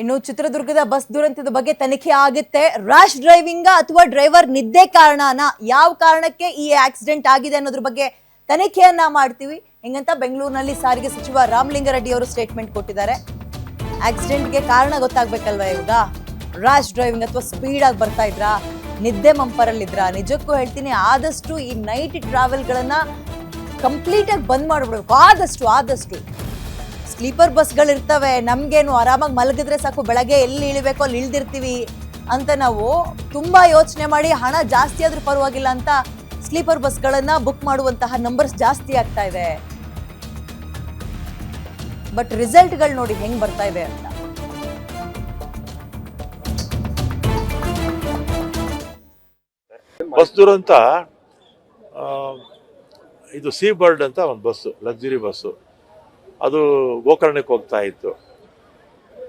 ಇನ್ನು ಚಿತ್ರದುರ್ಗದ ಬಸ್ ದುರಂತದ ಬಗ್ಗೆ ತನಿಖೆ ಆಗುತ್ತೆ. ರಾಶ್ ಡ್ರೈವಿಂಗ್ ಅಥವಾ ಡ್ರೈವರ್ ನಿದ್ದೆ ಕಾರಣನ ಯಾವ ಕಾರಣಕ್ಕೆ ಈ ಆಕ್ಸಿಡೆಂಟ್ ಆಗಿದೆ ಅನ್ನೋದ್ರ ಬಗ್ಗೆ ತನಿಖೆಯನ್ನ ಮಾಡ್ತೀವಿ. ಹೆಂಗಂತ ಬೆಂಗಳೂರಿನಲ್ಲಿ ಸಾರಿಗೆ ಸಚಿವ ರಾಮಲಿಂಗಾರೆಡ್ಡಿ ಅವರು ಸ್ಟೇಟ್ಮೆಂಟ್ ಕೊಟ್ಟಿದ್ದಾರೆ. ಆಕ್ಸಿಡೆಂಟ್ಗೆ ಕಾರಣ ಗೊತ್ತಾಗ್ಬೇಕಲ್ವಾ ಇವಾಗ? ರಾಶ್ ಡ್ರೈವಿಂಗ್ ಅಥವಾ ಸ್ಪೀಡ್ ಆಗಿ ಬರ್ತಾ ಇದ್ರಾ? ನಿದ್ದೆ ಮಂಪರಲ್ಲಿದ್ರಾ? ನಿಜಕ್ಕೂ ಹೇಳ್ತೀನಿ, ಆದಷ್ಟು ಈ ನೈಟ್ ಟ್ರಾವೆಲ್ಗಳನ್ನ ಕಂಪ್ಲೀಟ್ ಆಗಿ ಬಂದ್ ಮಾಡ್ಬಿಡ್ಬೇಕು. ಆದಷ್ಟು ಆದಷ್ಟು. ಸ್ಲೀಪರ್ ಬಸ್ಗಳು ಇರ್ತವೆ ನಮ್ಗೇನು ಆರಾಮಾಗಿ ಮಲಗಿದ್ರೆ ಸಾಕು, ಬೆಳಗ್ಗೆ ಎಲ್ಲಿ ಇಳಿಬೇಕೋ ಅಲ್ಲಿ ಇಳ್ದಿರ್ತೀವಿ ಅಂತ ನಾವು ತುಂಬಾ ಯೋಚನೆ ಮಾಡಿ ಹಣ ಜಾಸ್ತಿ ಆದ್ರೂ ಪರವಾಗಿಲ್ಲ ಅಂತ ಸ್ಲೀಪರ್ ಬಸ್ಗಳನ್ನು ಬುಕ್ ಮಾಡುವಂತಹ ನಂಬರ್ಸ್ ಜಾಸ್ತಿ ಆಗ್ತಾ ಇದೆ. ಬಟ್ ರಿಸಲ್ಟ್ಗಳು ನೋಡಿ ಹೆಂಗ್ ಬರ್ತಾ ಇದೆ ಅಂತ. ಬಸ್ ದುರಂತ ಇದು ಸೀ ಬರ್ಡ್ ಅಂತ ಒಂದು ಬಸ್ಸು ಲಕ್ಸುರಿ ಬಸ್ಸು. ಅದು ಗೋಕರ್ಣಕ್ಕೆ ಹೋಗ್ತಾ ಇತ್ತು.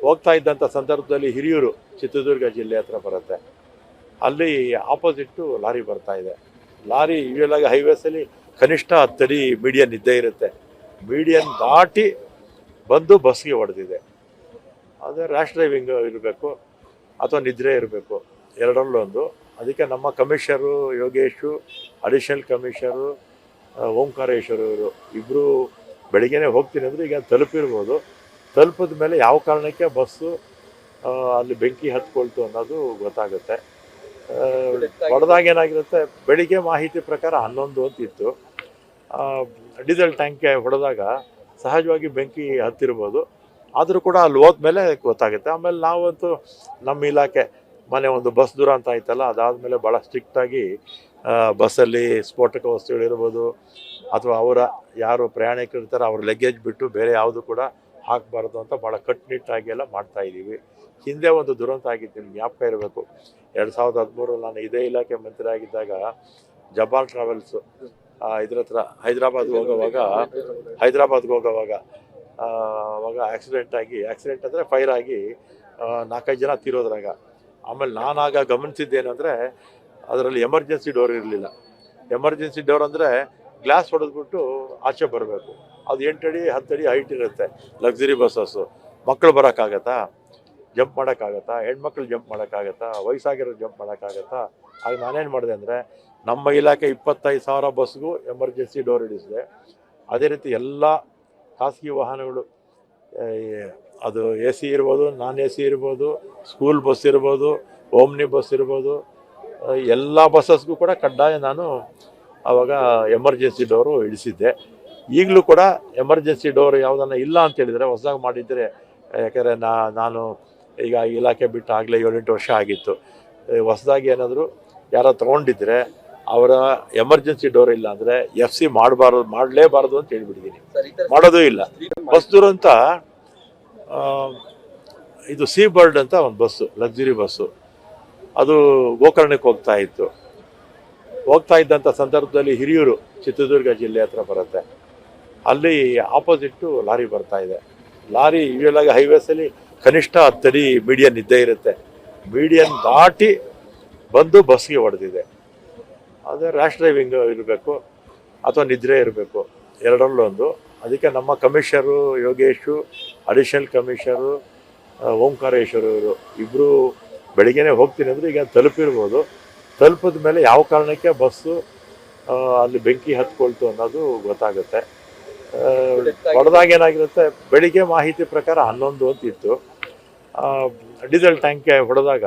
ಹೋಗ್ತಾ ಇದ್ದಂಥ ಸಂದರ್ಭದಲ್ಲಿ ಹಿರಿಯೂರು ಚಿತ್ರದುರ್ಗ ಜಿಲ್ಲೆ ಹತ್ರ ಬರುತ್ತೆ. ಅಲ್ಲಿ ಆಪೋಸಿಟ್ಟು ಲಾರಿ ಬರ್ತಾ ಇದೆ. ಲಾರಿ ಇವೆಲ್ಲಾಗ ಹೈವೇಸಲ್ಲಿ ಕನಿಷ್ಠ ಹತ್ತಡಿ ಮೀಡಿಯನ್ ಇದ್ದೇ ಇರುತ್ತೆ. ಮೀಡಿಯನ್ ದಾಟಿ ಬಂದು ಬಸ್ಗೆ ಹೊಡೆದಿದೆ. ಅದು ರ್ಯಾಶ್ ಡ್ರೈವಿಂಗ್ ಇರಬೇಕು ಅಥವಾ ನಿದ್ರೆ ಇರಬೇಕು. ಎರಡರಲ್ಲೊಂದು ಅದಕ್ಕೆ ನಮ್ಮ ಕಮಿಷರು ಯೋಗೇಶು ಅಡಿಷನಲ್ ಕಮಿಷರು ಓಂಕಾರೇಶ್ವರ ಇವರು ಇಬ್ಬರು ಬೆಳಿಗ್ಗೆನೆ ಹೋಗ್ತೀನಿ ಅಂದರೆ ಈಗ ತಲುಪಿರ್ಬೋದು. ತಲುಪಿದ ಮೇಲೆ ಯಾವ ಕಾರಣಕ್ಕೆ ಬಸ್ಸು ಅಲ್ಲಿ ಬೆಂಕಿ ಹತ್ಕೊಳ್ತು ಅನ್ನೋದು ಗೊತ್ತಾಗುತ್ತೆ. ಹೊಡೆದಾಗ ಏನಾಗಿರುತ್ತೆ, ಬೆಳಿಗ್ಗೆ ಮಾಹಿತಿ ಪ್ರಕಾರ ಹನ್ನೊಂದು ಅಂತಿತ್ತು. ಡೀಸೆಲ್ ಟ್ಯಾಂಕ್ಗೆ ಹೊಡೆದಾಗ ಸಹಜವಾಗಿ ಬೆಂಕಿ ಹತ್ತಿರ್ಬೋದು. ಆದರೂ ಕೂಡ ಅಲ್ಲಿ ಹೋದ್ಮೇಲೆ ಗೊತ್ತಾಗುತ್ತೆ. ಆಮೇಲೆ ನಾವಂತೂ ನಮ್ಮ ಇಲಾಖೆ, ಮನೆ ಒಂದು ಬಸ್ ದೂರ ಅಂತ ಆಯ್ತಲ್ಲ, ಅದಾದಮೇಲೆ ಭಾಳ ಸ್ಟ್ರಿಕ್ಟಾಗಿ ಬಸ್ಸಲ್ಲಿ ಸ್ಫೋಟಕ ವಸ್ತುಗಳಿರ್ಬೋದು ಅಥವಾ ಅವರ ಯಾರು ಪ್ರಯಾಣಿಕರಿರ್ತಾರೆ ಅವ್ರ ಲಗೇಜ್ ಬಿಟ್ಟು ಬೇರೆ ಯಾವುದು ಕೂಡ ಹಾಕಬಾರ್ದು ಅಂತ ಭಾಳ ಕಟ್ಟುನಿಟ್ಟಾಗಿ ಎಲ್ಲ ಮಾಡ್ತಾ ಇದ್ದೀವಿ. ಹಿಂದೆ ಒಂದು ದುರಂತ ಆಗಿತ್ತು, ನಿಮ್ಗೆ ಜ್ಞಾಪಕ ಇರಬೇಕು. ಎರಡು ಸಾವಿರದ ಹದಿಮೂರಲ್ಲಿ ನಾನು ಇದೇ ಇಲಾಖೆ ಮಂತ್ರಿ ಆಗಿದ್ದಾಗ ಜಬಾಲ್ ಟ್ರಾವೆಲ್ಸು ಇದ್ರ ಹತ್ರ ಹೈದ್ರಾಬಾದ್ಗೆ ಹೋಗೋವಾಗ ಹೈದ್ರಾಬಾದ್ಗೆ ಹೋಗೋವಾಗ ಅವಾಗ ಆಕ್ಸಿಡೆಂಟ್ ಆಗಿ ಆಕ್ಸಿಡೆಂಟ್ ಅಂದರೆ ಫೈರ್ ಆಗಿ ನಾಲ್ಕೈದು ಜನ ತೀರೋದ್ರಾಗ. ಆಮೇಲೆ ನಾನಾಗ ಗಮನಿಸಿದ್ದೇನೆಂದರೆ ಅದರಲ್ಲಿ ಎಮರ್ಜೆನ್ಸಿ ಡೋರ್ ಇರಲಿಲ್ಲ. ಎಮರ್ಜೆನ್ಸಿ ಡೋರ್ ಅಂದರೆ ಗ್ಲಾಸ್ ಹೊಡೆದ್ಬಿಟ್ಟು ಆಚೆ ಬರಬೇಕು. ಅದು ಎಂಟಡಿ, ಹತ್ತಡಿ ಹೈಟ್ ಇರುತ್ತೆ. ಲಕ್ಸುರಿ ಬಸ್ಸಸ್ಸು ಮಕ್ಕಳು ಬರೋಕ್ಕಾಗತ್ತಾ? ಜಂಪ್ ಮಾಡೋಕ್ಕಾಗತ್ತಾ? ಹೆಣ್ಮಕ್ಳು ಜಂಪ್ ಮಾಡೋಕ್ಕಾಗತ್ತಾ? ವಯಸ್ಸಾಗಿರೋ ಜಂಪ್ ಮಾಡೋಕ್ಕಾಗತ್ತಾ? ಆಗ ನಾನೇನು ಮಾಡಿದೆ ಅಂದರೆ ನಮ್ಮ ಇಲಾಖೆ ಇಪ್ಪತ್ತೈದು ಸಾವಿರ ಬಸ್ಗೂ ಎಮರ್ಜೆನ್ಸಿ ಡೋರ್ ಇಡಿಸಿದೆ. ಅದೇ ರೀತಿ ಎಲ್ಲ ಖಾಸಗಿ ವಾಹನಗಳು ಅದು ಎ ಸಿ ಇರ್ಬೋದು, ನಾನ್ ಎ ಸಿ ಇರ್ಬೋದು, ಸ್ಕೂಲ್ ಬಸ್ ಇರ್ಬೋದು, ಓಮ್ನಿ ಬಸ್ ಇರ್ಬೋದು ಎಲ್ಲ ಬಸ್ಸಸ್ಗೂ ಕೂಡ ಕಡ್ಡಾಯ ನಾನು ಆವಾಗ ಎಮರ್ಜೆನ್ಸಿ ಡೋರು ಇಳಿಸಿದ್ದೆ. ಈಗಲೂ ಕೂಡ ಎಮರ್ಜೆನ್ಸಿ ಡೋರ್ ಯಾವುದನ್ನು ಇಲ್ಲ ಅಂತ ಹೇಳಿದರೆ ಹೊಸದಾಗಿ ಮಾಡಿದರೆ ಯಾಕೆಂದರೆ ನಾ ನಾನು ಈಗ ಇಲಾಖೆ ಬಿಟ್ಟು ಆಗಲೇ ಏಳೆಂಟು ವರ್ಷ ಆಗಿತ್ತು. ಹೊಸದಾಗಿ ಏನಾದರೂ ಯಾರೋ ತೊಗೊಂಡಿದ್ರೆ ಅವರ ಎಮರ್ಜೆನ್ಸಿ ಡೋರ್ ಇಲ್ಲ ಅಂದರೆ ಎಫ್ ಸಿ ಮಾಡಬಾರ್ದು ಮಾಡಲೇಬಾರ್ದು ಅಂತ ಹೇಳ್ಬಿಟ್ಟಿದ್ದೀನಿ. ಮಾಡೋದೂ ಇಲ್ಲ. ಬಸ್ ದುರಂತ ಇದು ಸೀ ಬರ್ಡ್ ಅಂತ ಒಂದು ಬಸ್ಸು ಲಕ್ಸುರಿ ಬಸ್ಸು. ಅದು ಗೋಕರ್ಣಕ್ಕೆ ಹೋಗ್ತಾ ಇತ್ತು. ಹೋಗ್ತಾ ಇದ್ದಂಥ ಸಂದರ್ಭದಲ್ಲಿ ಹಿರಿಯೂರು ಚಿತ್ರದುರ್ಗ ಜಿಲ್ಲೆ ಹತ್ರ ಬರುತ್ತೆ. ಅಲ್ಲಿ ಆಪೋಸಿಟ್ಟು ಲಾರಿ ಬರ್ತಾ ಇದೆ. ಲಾರಿ ಯೂಶಲ್ ಆಗಿ ಹೈವೇಸಲ್ಲಿ ಕನಿಷ್ಠ ಹತ್ತಡಿ ಮೀಡಿಯನ್ ಇದ್ದೇ ಇರುತ್ತೆ. ಮೀಡಿಯನ್ ದಾಟಿ ಬಂದು ಬಸ್ಗೆ ಹೊಡೆದಿದೆ. ಅದು ರ್ಯಾಶ್ ಡ್ರೈವಿಂಗ್ ಇರಬೇಕು ಅಥವಾ ನಿದ್ರೆ ಇರಬೇಕು ಎರಡರಲ್ಲೊಂದು ಅದಕ್ಕೆ ನಮ್ಮ ಕಮಿಷರು ಯೋಗೇಶು, ಅಡಿಷನಲ್ ಕಮಿಷರು ಓಂಕಾರೇಶ್ವರ ಇವರು ಇಬ್ಬರು ಬೆಳಿಗ್ಗೆನೆ ಹೋಗ್ತೀನಿ ಅಂದರೆ ಈಗ ತಲುಪಿರ್ಬೋದು. ತಲುಪಿದ ಮೇಲೆ ಯಾವ ಕಾರಣಕ್ಕೆ ಬಸ್ಸು ಅಲ್ಲಿ ಬೆಂಕಿ ಹತ್ಕೊಳ್ತು ಅನ್ನೋದು ಗೊತ್ತಾಗುತ್ತೆ. ಹೊಡೆದಾಗ ಏನಾಗಿರುತ್ತೆ, ಬೆಳಿಗ್ಗೆ ಮಾಹಿತಿ ಪ್ರಕಾರ ಹನ್ನೊಂದು ಅಂತ ಇತ್ತು ಡೀಸೆಲ್ ಟ್ಯಾಂಕ್ಗೆ ಹೊಡೆದಾಗ